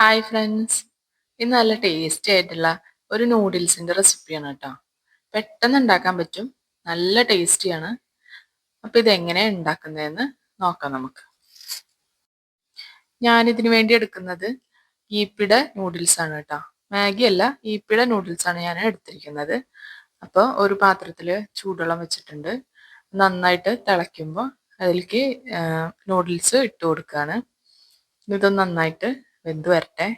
Hi friends ഇന്ന് നല്ല tasty ആയിട്ടുള്ള ഒരു നൂഡിൽസിന്റെ റെസിപ്പിയാണ് കേട്ടോ. പെട്ടെന്ന് ഉണ്ടാക്കാൻ പറ്റും. നല്ല ടേസ്റ്റിയാണ് അപ്പോൾ ഇതെങ്ങനെയാണ് ഉണ്ടാക്കുന്നതെന്ന് നോക്കാം നമുക്ക്. ഞാനിതിന് വേണ്ടി എടുക്കുന്നത് ഈപ്പിട നൂഡിൽസ് ആണ് കേട്ടോ. മാഗി അല്ല ഈപ്പിട നൂഡിൽസ് ആണ് ഞാൻ എടുത്തിരിക്കുന്നത്. അപ്പോൾ ഒരു പാത്രത്തിൽ ചൂടുവെള്ളം വെച്ചിട്ടുണ്ട്. നന്നായിട്ട് തിളയ്ക്കുമ്പോൾ അതിലേക്ക് നൂഡിൽസ് ഇട്ട് കൊടുക്കുകയാണ്. ഇത് നന്നായിട്ട് വെന്ത് വരട്ടെ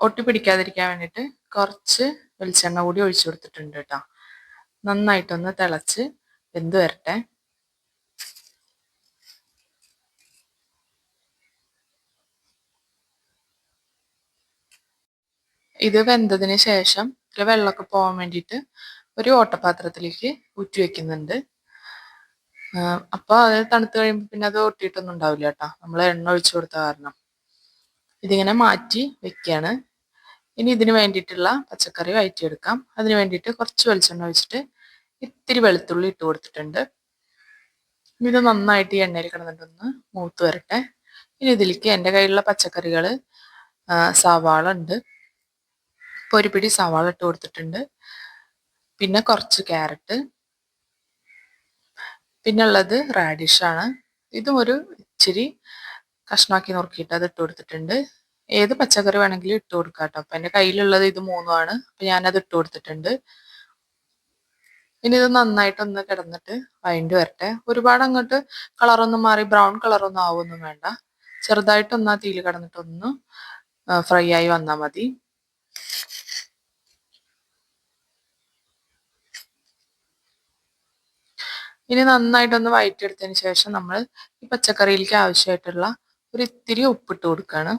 ഒട്ടി പിടിക്കാതിരിക്കാൻ വേണ്ടിയിട്ട് കുറച്ച് വെളിച്ചെണ്ണ കൂടി ഒഴിച്ചു കൊടുത്തിട്ടുണ്ട് കേട്ടോ. നന്നായിട്ടൊന്ന് തിളച്ച് വെന്ത് വരട്ടെ ഇത് വെന്തതിന് ശേഷം ഇതിൽ വെള്ളമൊക്കെ പോകാൻ വേണ്ടിയിട്ട് ഒരു ഓട്ടപാത്രത്തിലേക്ക് ഊറ്റി വെക്കുന്നുണ്ട്. അപ്പോൾ അത് തണുത്ത് കഴിയുമ്പോൾ പിന്നെ അത് ഒട്ടിയിട്ടൊന്നും ഉണ്ടാവില്ല കേട്ടോ. നമ്മൾ എണ്ണ ഒഴിച്ചു കൊടുത്ത കാരണം. ഇതിങ്ങനെ മാറ്റി വെക്കുകയാണ് ഇനി ഇതിന് വേണ്ടിയിട്ടുള്ള പച്ചക്കറി വയറ്റിയെടുക്കാം. അതിന് വേണ്ടിയിട്ട് കുറച്ച് വെളിച്ചെണ്ണ ഒഴിച്ചിട്ട് ഇത്തിരി വെളുത്തുള്ളി ഇട്ട് കൊടുത്തിട്ടുണ്ട്. ഇത് നന്നായിട്ട് ഈ എണ്ണയിൽ കിടന്നിട്ടൊന്ന് മൂത്ത് വരട്ടെ. ഇനി ഇതിലേക്ക് എന്റെ കയ്യിലുള്ള പച്ചക്കറികൾ സവാള ഉണ്ട് ഒരു പിടി സവാള ഇട്ട് കൊടുത്തിട്ടുണ്ട്. പിന്നെ കുറച്ച് ക്യാരറ്റ്. പിന്നെ ഉള്ളത് റാഡിഷ് ആണ്. ഇതും ഒരു ഇച്ചിരി കഷ്ണമാക്കി നുറുക്കിയിട്ട് അത് ഇട്ട് കൊടുത്തിട്ടുണ്ട്. ഏത് പച്ചക്കറി വേണമെങ്കിലും ഇട്ട് കൊടുക്കാം കേട്ടോ അപ്പം എന്റെ കയ്യിലുള്ളത് ഇത് മൂന്നുമാണ്. അപ്പം ഞാനത് ഇട്ട് കൊടുത്തിട്ടുണ്ട്. ഇനി ഇത് നന്നായിട്ടൊന്ന് കിടന്നിട്ട് വൈൻഡ് വരട്ടെ. ഒരുപാട് അങ്ങോട്ട് കളറൊന്നും മാറി ബ്രൗൺ കളറൊന്നും ആവുമൊന്നും വേണ്ട. ചെറുതായിട്ടൊന്ന് ആ തീയിൽ കിടന്നിട്ടൊന്ന് ഫ്രൈ ആയി വന്നാൽ മതി. ഇനി നന്നായിട്ടൊന്ന് വഴറ്റിയെടുത്തതിന് ശേഷം നമ്മൾ ഈ പച്ചക്കറിയിലേക്ക് ആവശ്യമായിട്ടുള്ള ഒരു ഇത്തിരി ഉപ്പിട്ട് കൊടുക്കുകയാണ്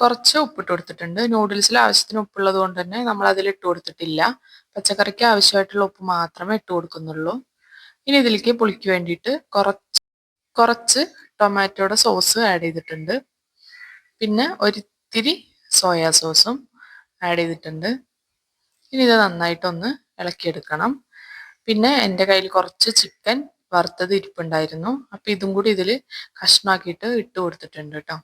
കുറച്ച് ഉപ്പിട്ട് കൊടുത്തിട്ടുണ്ട്. നൂഡിൽസിൽ ആവശ്യത്തിന് ഉപ്പുള്ളത് കൊണ്ട് തന്നെ നമ്മൾ അതിൽ ഇട്ട് കൊടുത്തിട്ടില്ല. പച്ചക്കറിക്ക് ആവശ്യമായിട്ടുള്ള ഉപ്പ് മാത്രമേ ഇട്ട് കൊടുക്കുന്നുള്ളൂ. ഇനി ഇതിലേക്ക് പുളിക്ക് വേണ്ടിയിട്ട് കുറച്ച് കുറച്ച് ടൊമാറ്റോയുടെ സോസ് ആഡ് ചെയ്തിട്ടുണ്ട്. പിന്നെ ഒരിത്തിരി സോയാ സോസും ആഡ് ചെയ്തിട്ടുണ്ട്. ഇനി ഇത് നന്നായിട്ടൊന്ന് ഇളക്കിയെടുക്കണം. പിന്നെ എന്റെ കയ്യിൽ കുറച്ച് ചിക്കൻ വറുത്തത് ഇരിപ്പുണ്ടായിരുന്നു. അപ്പം ഇതും കൂടി ഇതിൽ കഷ്ണാക്കിയിട്ട് ഇട്ട് കൊടുത്തിട്ടുണ്ട് കേട്ടോ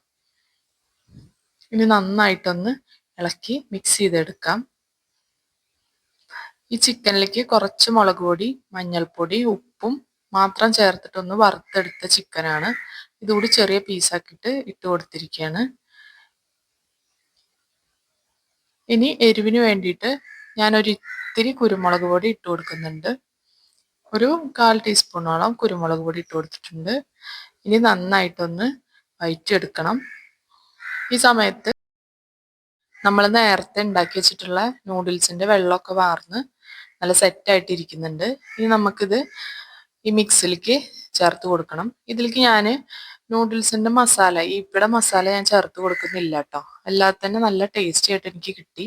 ഇനി നന്നായിട്ടൊന്ന് ഇളക്കി മിക്സ് ചെയ്തെടുക്കാം. ഈ ചിക്കനിലേക്ക് കുറച്ച് മുളക് പൊടി മഞ്ഞൾപ്പൊടി ഉപ്പും മാത്രം ചേർത്തിട്ടൊന്ന് വറുത്തെടുത്ത ചിക്കനാണ് ഇതുകൂടി ചെറിയ പീസാക്കിയിട്ട് ഇട്ട് കൊടുത്തിരിക്കുകയാണ് ഇനി എരിവിന് വേണ്ടിയിട്ട് ഞാനൊരു ഇത്തിരി കുരുമുളക് പൊടി ഇട്ട് കൊടുക്കുന്നുണ്ട്. ഒരു കാൽ ടീസ്പൂണോളം കുരുമുളക് പൊടി ഇട്ട് കൊടുത്തിട്ടുണ്ട്. ഇനി നന്നായിട്ടൊന്ന് വയറ്റിയെടുക്കണം. ഈ സമയത്ത് നമ്മൾ നേരത്തെ ഉണ്ടാക്കി വെച്ചിട്ടുള്ള നൂഡിൽസിന്റെ വെള്ളമൊക്കെ വാർന്ന് നല്ല സെറ്റായിട്ടിരിക്കുന്നുണ്ട്. ഇനി നമുക്കിത് ഈ മിക്സിലേക്ക് ചേർത്ത് കൊടുക്കണം. ഇതിലേക്ക് ഞാൻ നൂഡിൽസിന്റെ മസാല ഈ ഇവിടെ മസാല ഞാൻ ചേർത്ത് കൊടുക്കുന്നില്ല കേട്ടോ. അല്ലാതെ തന്നെ നല്ല ടേസ്റ്റി ആയിട്ട് എനിക്ക് കിട്ടി.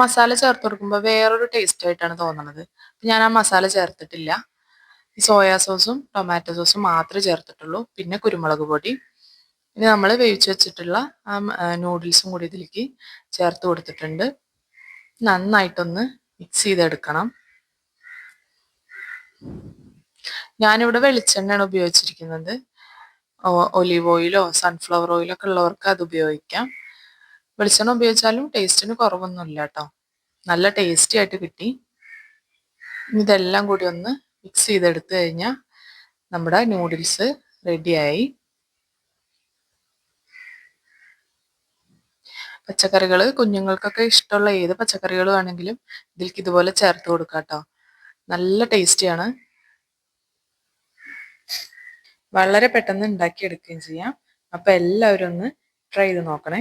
മസാല ചേർത്ത് കൊടുക്കുമ്പോൾ വേറൊരു ടേസ്റ്റ് ആയിട്ടാണ് തോന്നുന്നത് ഞാൻ ആ മസാല ചേർത്തിട്ടില്ല. സോയാ സോസും ടൊമാറ്റോ സോസും മാത്രമേ ചേർത്തിട്ടുള്ളൂ. പിന്നെ കുരുമുളക് പൊടി. ഇനി നമ്മൾ വേവിച്ച് വെച്ചിട്ടുള്ള ആ നൂഡിൽസും കൂടി ഇതിലേക്ക് ചേർത്ത് കൊടുത്തിട്ടുണ്ട്. നന്നായിട്ടൊന്ന് മിക്സ് ചെയ്തെടുക്കണം. ഞാനിവിടെ വെളിച്ചെണ്ണയാണ് ഉപയോഗിച്ചിരിക്കുന്നത്. ഒലീവ് ഓയിലോ സൺഫ്ലവർ ഓയിലോ ഒക്കെ ഉള്ളവർക്ക് അത് ഉപയോഗിക്കാം. വെളിച്ചെണ്ണ ഉപയോഗിച്ചാലും ടേസ്റ്റിന് കുറവൊന്നുമില്ല കേട്ടോ. നല്ല ടേസ്റ്റി ആയിട്ട് കിട്ടി. ഇതെല്ലാം കൂടി ഒന്ന് മിക്സ് ചെയ്തെടുത്തു കഴിഞ്ഞാൽ നമ്മുടെ നൂഡിൽസ് റെഡിയായി പച്ചക്കറികൾ കുഞ്ഞുങ്ങൾക്കൊക്കെ ഇഷ്ടമുള്ള ഏത് പച്ചക്കറികൾ വേണമെങ്കിലും ഇതിലേക്ക് ഇതുപോലെ ചേർത്ത് കൊടുക്കാട്ടോ നല്ല ടേസ്റ്റിയാണ് വളരെ പെട്ടെന്ന് ഉണ്ടാക്കിയെടുക്കുകയും ചെയ്യാം. അപ്പം എല്ലാവരും ഒന്ന് ട്രൈ ചെയ്ത് നോക്കണേ.